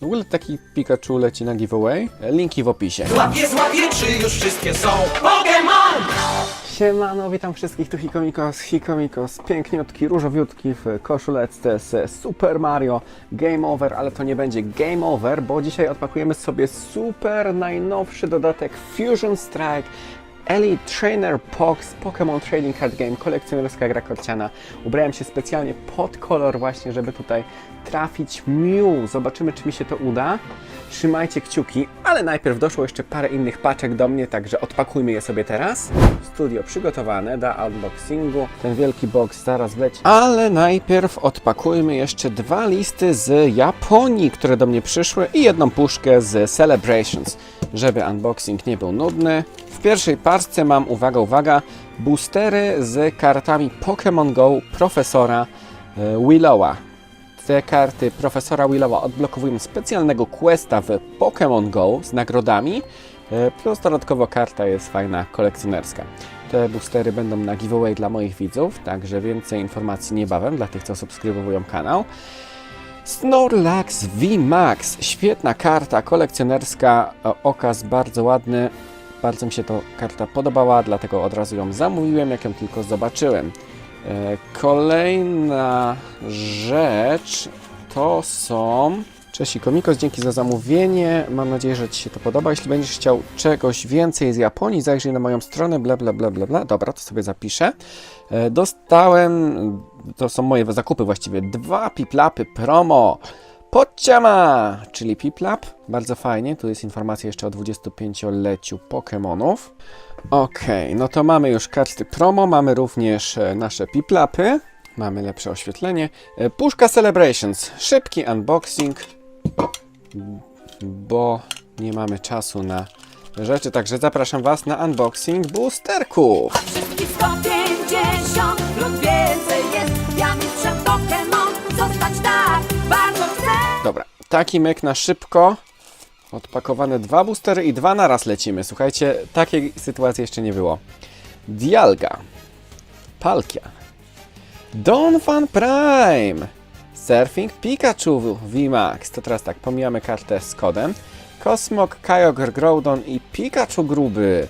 W ogóle taki Pikachu leci na giveaway. Linki w opisie. Złapie, złapie, czy już wszystkie są Pokémon! Siemano, witam wszystkich, tu Hikomikos, Hikomikos, piękniutki, różowiutki w koszuleczce z Super Mario Game Over, ale to nie będzie Game Over, bo dzisiaj odpakujemy sobie super najnowszy dodatek Fusion Strike Elite Trainer Box Pokémon Trading Card Game, kolekcjonerska gra korciana. Ubrałem się specjalnie pod kolor właśnie, żeby tutaj trafić Mew. Zobaczymy, czy mi się to uda. Trzymajcie kciuki, ale najpierw doszło jeszcze parę innych paczek do mnie, także odpakujmy je sobie teraz. Studio przygotowane do unboxingu. Ten wielki box zaraz wleci. Ale najpierw odpakujmy jeszcze dwa listy z Japonii, które do mnie przyszły i jedną puszkę z Celebrations, żeby unboxing nie był nudny. W pierwszej parce mam, uwaga, uwaga, boostery z kartami Pokémon Go profesora e, Willowa. Te karty profesora Willowa odblokowują specjalnego questa w Pokémon Go z nagrodami, e, plus dodatkowo karta jest fajna, kolekcjonerska. Te boostery będą na giveaway dla moich widzów, także więcej informacji niebawem dla tych, co subskrybują kanał. Snorlax VMAX, świetna karta kolekcjonerska, e, okaz bardzo ładny, bardzo mi się to karta podobała, dlatego od razu ją zamówiłem, jak ją tylko zobaczyłem. E, Kolejna rzecz to są. Cześć Komikos, dzięki za zamówienie. Mam nadzieję, że Ci się to podoba. Jeśli będziesz chciał czegoś więcej z Japonii, zajrzyj na moją stronę, bla bla bla bla bla. Dobra, to sobie zapiszę. E, Dostałem, to są moje zakupy właściwie, dwa piplapy promo. Podciama, czyli piplap. Bardzo fajnie. Tu jest informacja jeszcze o 25-leciu Pokémonów. Okej, no to mamy już karty promo, mamy również e, nasze piplapy, mamy lepsze oświetlenie. E, Puszka Celebrations, szybki unboxing, bo nie mamy czasu na rzeczy, także zapraszam Was na unboxing boosterków. Taki myk na szybko. Odpakowane dwa boostery i dwa naraz lecimy. Słuchajcie, takiej sytuacji jeszcze nie było. Dialga. Palkia. Donphan Prime. Surfing Pikachu VMAX. To teraz tak, pomijamy kartę z kodem. Kosmok, Kyogre, Groudon i Pikachu gruby.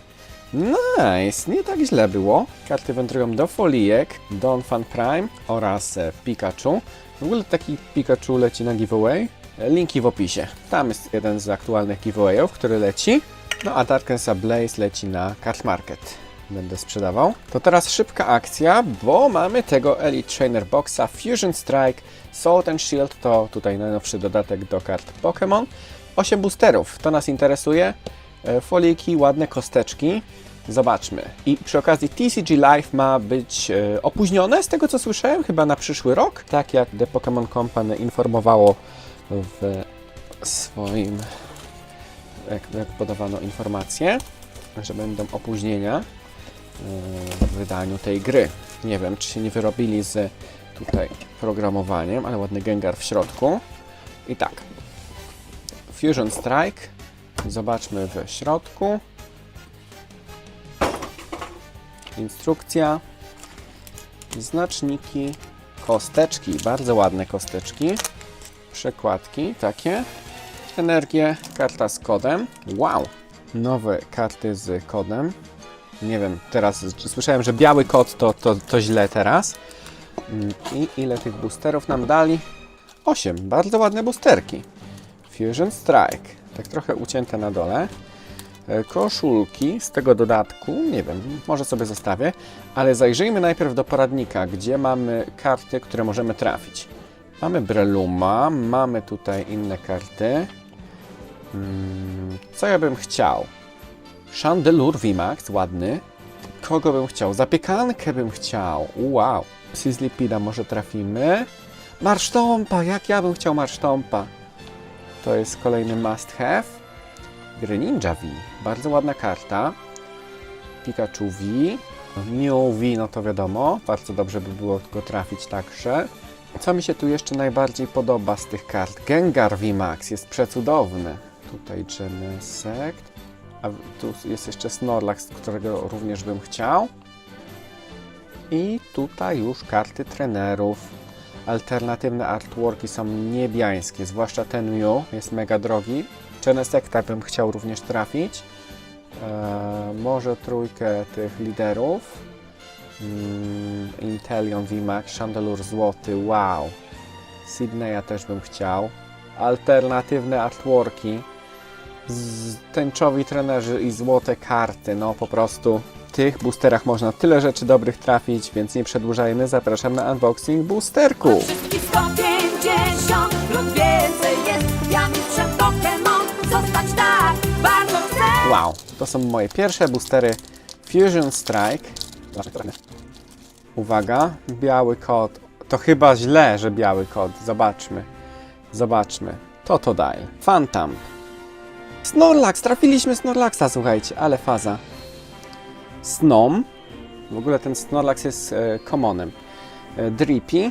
Nice, nie tak źle było. Karty wędrują do folijek, Donphan Prime oraz e, Pikachu. W ogóle taki Pikachu leci na giveaway. Linki w opisie. Tam jest jeden z aktualnych giveawayów, który leci. No a Darkensa Blaze leci na Card Market. Będę sprzedawał. To teraz szybka akcja, bo mamy tego Elite Trainer Boxa Fusion Strike Sword and Shield. To tutaj najnowszy dodatek do kart Pokémon. 8 boosterów, to nas interesuje. E, Foliki, ładne kosteczki. Zobaczmy. I przy okazji TCG Live ma być e, opóźnione, z tego co słyszałem, chyba na przyszły rok. Tak jak The Pokémon Company informowało w swoim, jak, jak podawano informacje, że będą opóźnienia e, w wydaniu tej gry. Nie wiem, czy się nie wyrobili z tutaj programowaniem, ale ładny Gengar w środku. I tak. Fusion Strike. Zobaczmy w środku. Instrukcja. Znaczniki. Kosteczki. Bardzo ładne kosteczki. Przekładki takie. Energię. Karta z kodem. Wow! Nowe karty z kodem. Nie wiem, teraz słyszałem, że biały kod to, to, to źle teraz. Mm, I ile tych boosterów nam dali? 8. Bardzo ładne boosterki. Fusion Strike. Tak trochę ucięte na dole. E, Koszulki z tego dodatku, nie wiem, może sobie zostawię, ale zajrzyjmy najpierw do poradnika, gdzie mamy karty, które możemy trafić. Mamy Breluma, mamy tutaj inne karty. Mm, Co ja bym chciał? Chandelure VMAX, ładny. Kogo bym chciał? Zapiekankę bym chciał. Wow. Sizzlipida może trafimy. Marsztompa, jak ja bym chciał marsztompa. To jest kolejny must have. Greninja V, bardzo ładna karta. Pikachu V. Mew V, no to wiadomo, bardzo dobrze by było go trafić także. Co mi się tu jeszcze najbardziej podoba z tych kart? Gengar V Max jest przecudowny. Tutaj Genesect. A tu jest jeszcze Snorlax, którego również bym chciał. I tutaj już karty trenerów. Alternatywne artworki są niebiańskie, zwłaszcza ten Mew jest mega drogi. Genesekta bym chciał również trafić. Eee, może trójkę tych liderów. Mm, Intelion VMAX, Chandelure złoty, wow. Sydneya też bym chciał. Alternatywne artworki. Z tęczowi trenerzy i złote karty. No po prostu w tych boosterach można tyle rzeczy dobrych trafić, więc nie przedłużajmy. Zapraszam na unboxing boosterku. Wszystkich 150 lub więcej jest Ja mistrzem Pokémon Zostać tak Wow, to są moje pierwsze boostery Fusion Strike. Uwaga, biały kod. To chyba źle, że biały kod. Zobaczmy. Zobaczmy. To to daje. Phantom. Snorlax! Trafiliśmy Snorlaxa, słuchajcie, ale faza. Snom. W ogóle ten Snorlax jest e. E, Drippy.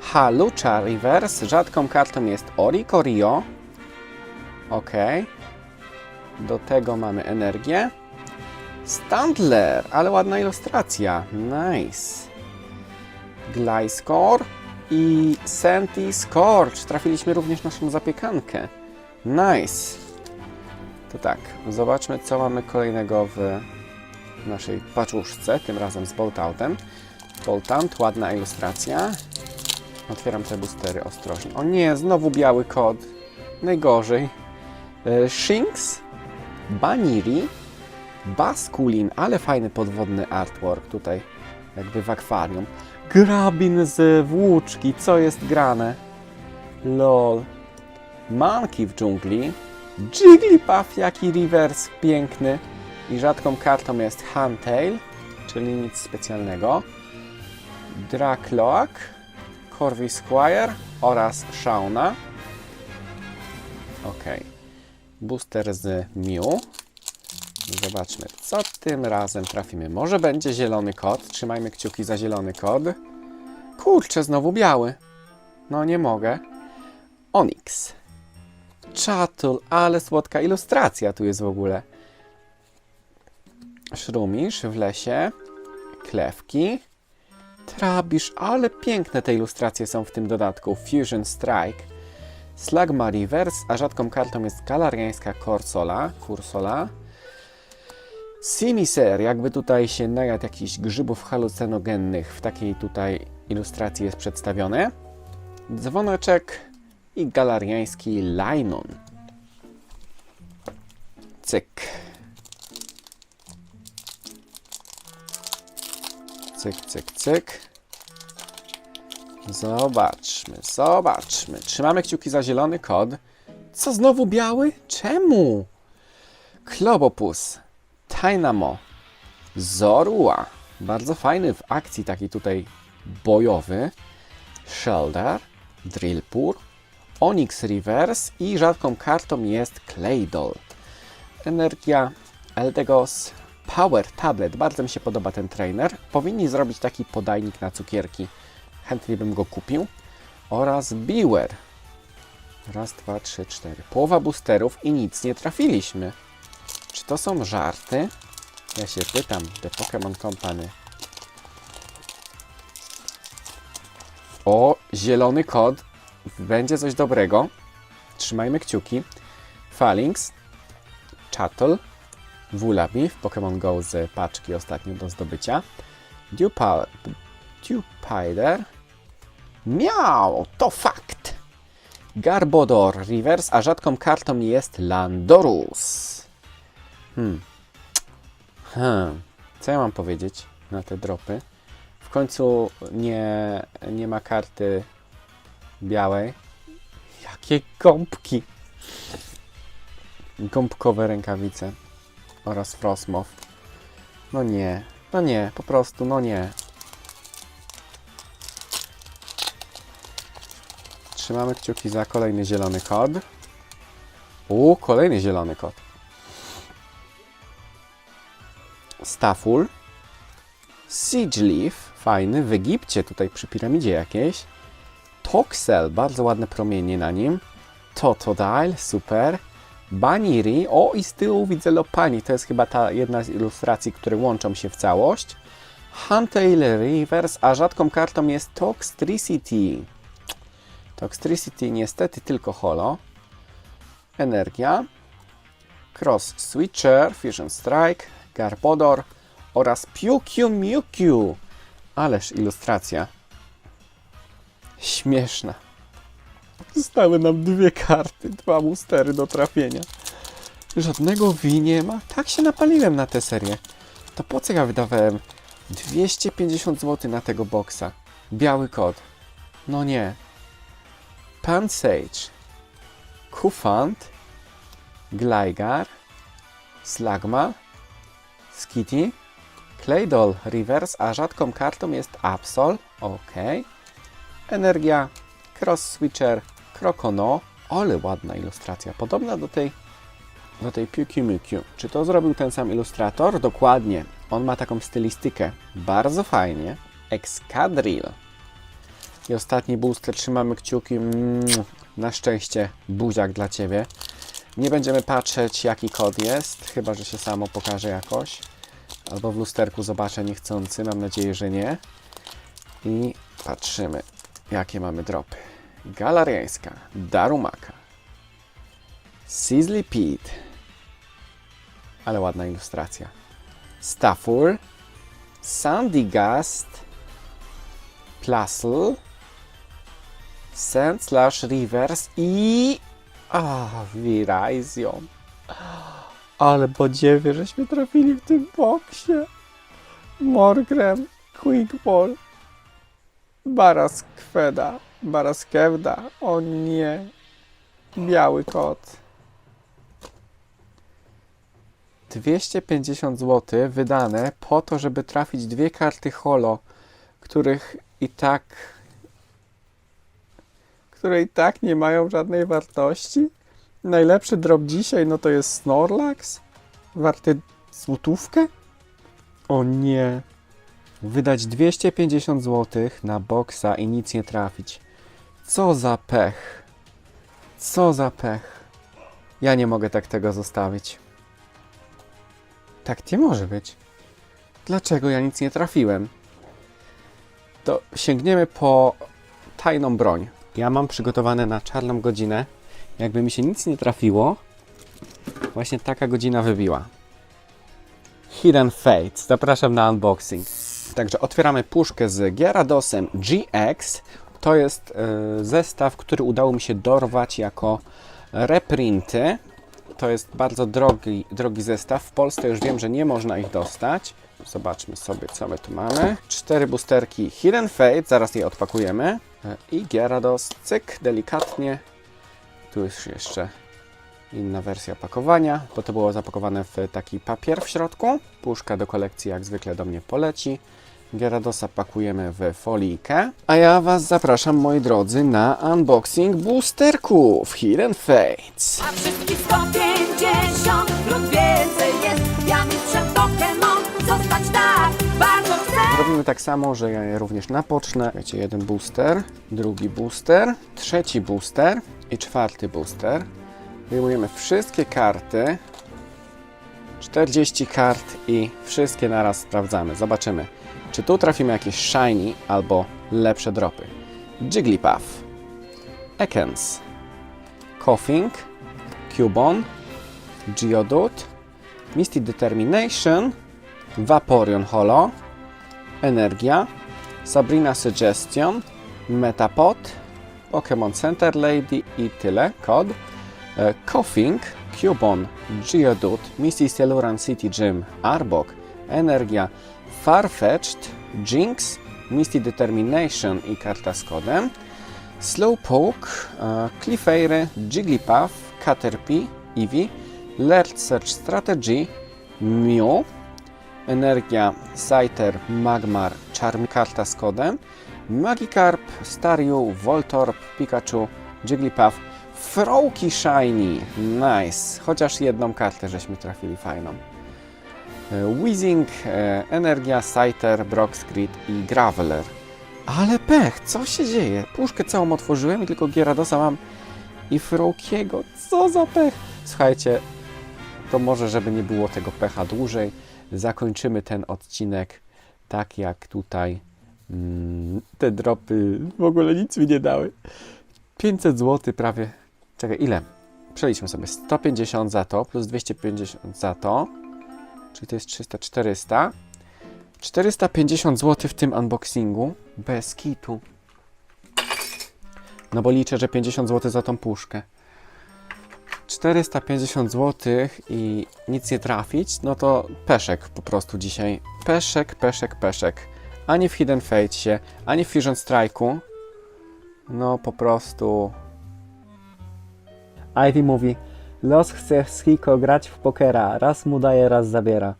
Halucha Reverse. Rzadką kartą jest Oricorio. Okej. Do tego mamy energię. Standler, ale ładna ilustracja. Nice. Gliscor i Senti Scorch. Trafiliśmy również naszą zapiekankę. Nice. To tak, zobaczmy co mamy kolejnego w naszej paczuszce, tym razem z Boltoutem. Boltout, ładna ilustracja. Otwieram te boostery ostrożnie. O nie, znowu biały kod. Najgorzej. E, Shinx, Baniri, Baskulin, ale fajny podwodny artwork tutaj, jakby w akwarium. Grabin z włóczki, co jest grane? Lol. Monkey w dżungli. Jigglypuff, jaki reverse piękny. I rzadką kartą jest Huntail, czyli nic specjalnego. Drakloak, Corvi Squire oraz Shauna. Okej. Booster z Mew. Zobaczmy, co tym razem trafimy. Może będzie zielony kod. Trzymajmy kciuki za zielony kod. Kurczę, znowu biały. No nie mogę. Onyx. Czatul, ale słodka ilustracja tu jest w ogóle. Szrumisz w lesie. Klewki. Trabisz, ale piękne te ilustracje są w tym dodatku. Fusion Strike. Slagma Reverse, a rzadką kartą jest galariańska Corsola, Cursola. Simiser, jakby tutaj się najadł jakichś grzybów halucynogennych, w takiej tutaj ilustracji jest przedstawione. Dzwoneczek i galariański Lainon. Cyk. Cyk, cyk, cyk. Zobaczmy, zobaczmy. Trzymamy kciuki za zielony kod. Co znowu biały? Czemu? Klobopus, Dynamo, Zorua. Bardzo fajny w akcji taki tutaj bojowy. Shelder, Drillpur, Onyx Reverse i rzadką kartą jest Claydol. Energia Eldegos, Power Tablet. Bardzo mi się podoba ten trainer. Powinni zrobić taki podajnik na cukierki. Chętnie bym go kupił. Oraz Biwer. Raz, dwa, trzy, cztery. Połowa boosterów i nic nie trafiliśmy. Czy to są żarty? Ja się pytam, The Pokémon Company. O, zielony kod. Będzie coś dobrego. Trzymajmy kciuki. Phalanx, Chattel, Wulabi w Pokémon Go z paczki ostatnio do zdobycia. Dupider. Miał, to fakt. Garbodor Reverse, a rzadką kartą jest Landorus. Hmm. Hmm. Co ja mam powiedzieć na te dropy? W końcu nie, nie ma karty białej. Jakie gąbki! Gąbkowe rękawice oraz Frostmoth. No nie, no nie, po prostu, no nie. Trzymamy kciuki za kolejny zielony kod. U, kolejny zielony kod. Staful. Siegeleaf, fajny, w Egipcie, tutaj przy piramidzie jakiejś. Toxel, bardzo ładne promienie na nim. Totodile, super. Baniri, o i z tyłu widzę Lopani, to jest chyba ta jedna z ilustracji, które łączą się w całość. Huntail Reverse, a rzadką kartą jest Toxtricity. Toxtricity niestety tylko holo. Energia. Cross Switcher, Fusion Strike, Garbodor oraz Piukiu Miukiu. Ależ ilustracja. Śmieszna. Zostały nam dwie karty, dwa boostery do trafienia. Żadnego V nie ma. Tak się napaliłem na tę serię. To po co ja wydawałem 250 zł na tego boksa? Biały kod. No nie. Pansage. Kufant. Gligar. Slagma. Skitty. Claydol Reverse, a rzadką kartą jest Absol. Ok. Energia. Cross Switcher. Krokono. Ale ładna ilustracja. Podobna do tej do tej Miukiu. Czy to zrobił ten sam ilustrator? Dokładnie. On ma taką stylistykę. Bardzo fajnie. Excadrill. I ostatni booster. Trzymamy kciuki. Mm, Na szczęście buziak dla Ciebie. Nie będziemy patrzeć jaki kod jest, chyba że się samo pokaże jakoś. Albo w lusterku zobaczę niechcący, mam nadzieję, że nie. I patrzymy jakie mamy dropy. Galariańska, Darumaka, Sizzly Pete, ale ładna ilustracja. Staffur, Sandygast, Plasl, Sand Slash Rivers i... A, Virizion. Ale podziewie, żeśmy trafili w tym boksie. Morgrem, Quickball, Baraskweda, Baraskewda, o nie, biały kot. 250 zł wydane po to, żeby trafić dwie karty holo, których i tak które i tak nie mają żadnej wartości. Najlepszy drop dzisiaj no to jest Snorlax, warty złotówkę? O nie. Wydać 250 zł na boksa i nic nie trafić. Co za pech. Co za pech. Ja nie mogę tak tego zostawić. Tak nie może być. Dlaczego ja nic nie trafiłem? To sięgniemy po tajną broń. Ja mam przygotowane na czarną godzinę. Jakby mi się nic nie trafiło, właśnie taka godzina wybiła. Hidden Fates. Zapraszam na unboxing. Także otwieramy puszkę z Gyaradosem GX. To jest e, zestaw, który udało mi się dorwać jako reprinty. To jest bardzo drogi, drogi zestaw. W Polsce już wiem, że nie można ich dostać. Zobaczmy sobie, co my tu mamy. Cztery boosterki Hidden Fate, zaraz je odpakujemy. E, I Gyarados, cyk, delikatnie. Tu jest jeszcze inna wersja pakowania, bo to było zapakowane w taki papier w środku. Puszka do kolekcji jak zwykle do mnie poleci. Gyaradosa pakujemy w folijkę. A ja Was zapraszam, moi drodzy, na unboxing boosterków Hidden Fates. A wszystkich 150 lub więcej jest Ja zostać tak bardzo chcę Robimy tak samo, że ja je również napocznę. Wiecie, jeden booster, drugi booster, trzeci booster i czwarty booster. Wyjmujemy wszystkie karty. 40 kart i wszystkie naraz sprawdzamy. Zobaczymy, czy tu trafimy jakieś shiny albo lepsze dropy. Jigglypuff, Ekans, Koffing, Cubone, Geodude, Misty Determination, Vaporeon Holo, Energia, Sabrina Suggestion, Metapod, Pokémon Center Lady i tyle, kod. E, Koffing, Cubone, Geodude, Misty Celuran City Gym, Arbok, Energia, Farfetch'd, Jinx, Misty Determination i karta z kodem. Slowpoke, e, Clefairy, Jigglypuff, Caterpie, Eevee, Alert Search Strategy, Mew, Energia, Scyther, Magmar, Charm, karta z kodem, Magikarp, Staryu, Voltorb, Pikachu, Jigglypuff, Froakie Shiny, nice, chociaż jedną kartę żeśmy trafili fajną. E, Weezing, e, Energia, Scyther, Broxgrid i Graveler. Ale pech, co się dzieje? Puszkę całą otworzyłem i tylko Gyaradosa mam i Froakiego, co za pech. Słuchajcie, to może żeby nie było tego pecha dłużej, zakończymy ten odcinek Tak jak tutaj mm, te dropy w ogóle nic mi nie dały. 500 zł prawie. Czekaj, ile? Przeliczmy sobie. 150 za to plus 250 za to. Czyli to jest 300, 400. 450 zł w tym unboxingu. Bez kitu. No bo liczę, że 50 zł za tą puszkę. 450 zł i nic nie trafić, no to peszek po prostu dzisiaj. Peszek, peszek, peszek. Ani w Hidden Fate'sie, ani w Fusion Strike'u. No po prostu... Ivy mówi, Los chce z Hiko grać w pokera, raz mu daje, raz zabiera.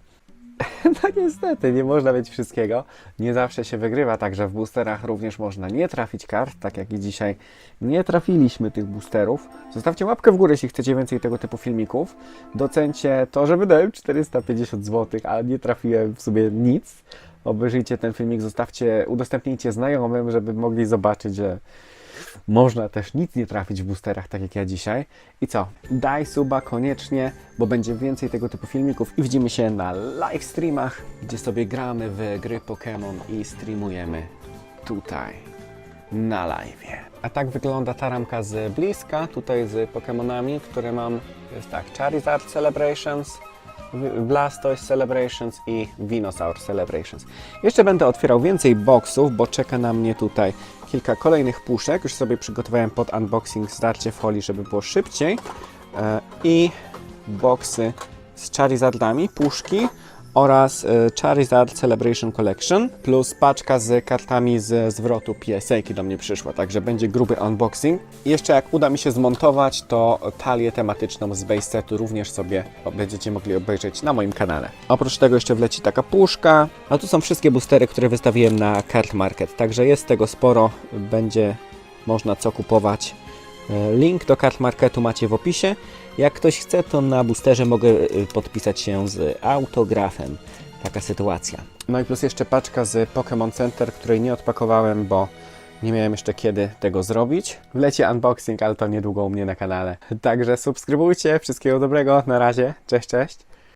No niestety, nie można mieć wszystkiego. Nie zawsze się wygrywa, także w boosterach również można nie trafić kart, tak jak i dzisiaj nie trafiliśmy tych boosterów. Zostawcie łapkę w górę, jeśli chcecie więcej tego typu filmików. Docencie to, że wydałem 450 zł, a nie trafiłem w sobie nic. Obejrzyjcie ten filmik, zostawcie, udostępnijcie znajomym, żeby mogli zobaczyć, że można też nic nie trafić w boosterach, tak jak ja dzisiaj. I co? Daj suba koniecznie, bo będzie więcej tego typu filmików i widzimy się na live streamach, gdzie sobie gramy w gry Pokémon i streamujemy tutaj na live. A tak wygląda ta ramka z bliska, tutaj z Pokémonami, które mam. Jest tak, Charizard Celebrations, Blastoise Celebrations i Venusaur Celebrations. Jeszcze będę otwierał więcej boxów, bo czeka na mnie tutaj kilka kolejnych puszek. Już sobie przygotowałem pod unboxing zdarcie folii, żeby było szybciej. E, I boxy z Charizardami, puszki oraz e, Charizard Celebration Collection plus paczka z kartami z zwrotu PSA do mnie przyszła, także będzie gruby unboxing. Jeszcze jak uda mi się zmontować, to talię tematyczną z base setu również sobie będziecie mogli obejrzeć na moim kanale. Oprócz tego jeszcze wleci taka puszka, a tu są wszystkie boostery, które wystawiłem na Card Market, także jest tego sporo, będzie można co kupować. Link do kart marketu macie w opisie. Jak ktoś chce, to na boosterze mogę y, podpisać się z autografem. Taka sytuacja. No i plus jeszcze paczka z Pokémon Center, której nie odpakowałem, bo nie miałem jeszcze kiedy tego zrobić. Wleci unboxing, ale to niedługo u mnie na kanale. Także subskrybujcie. Wszystkiego dobrego. Na razie. Cześć, cześć.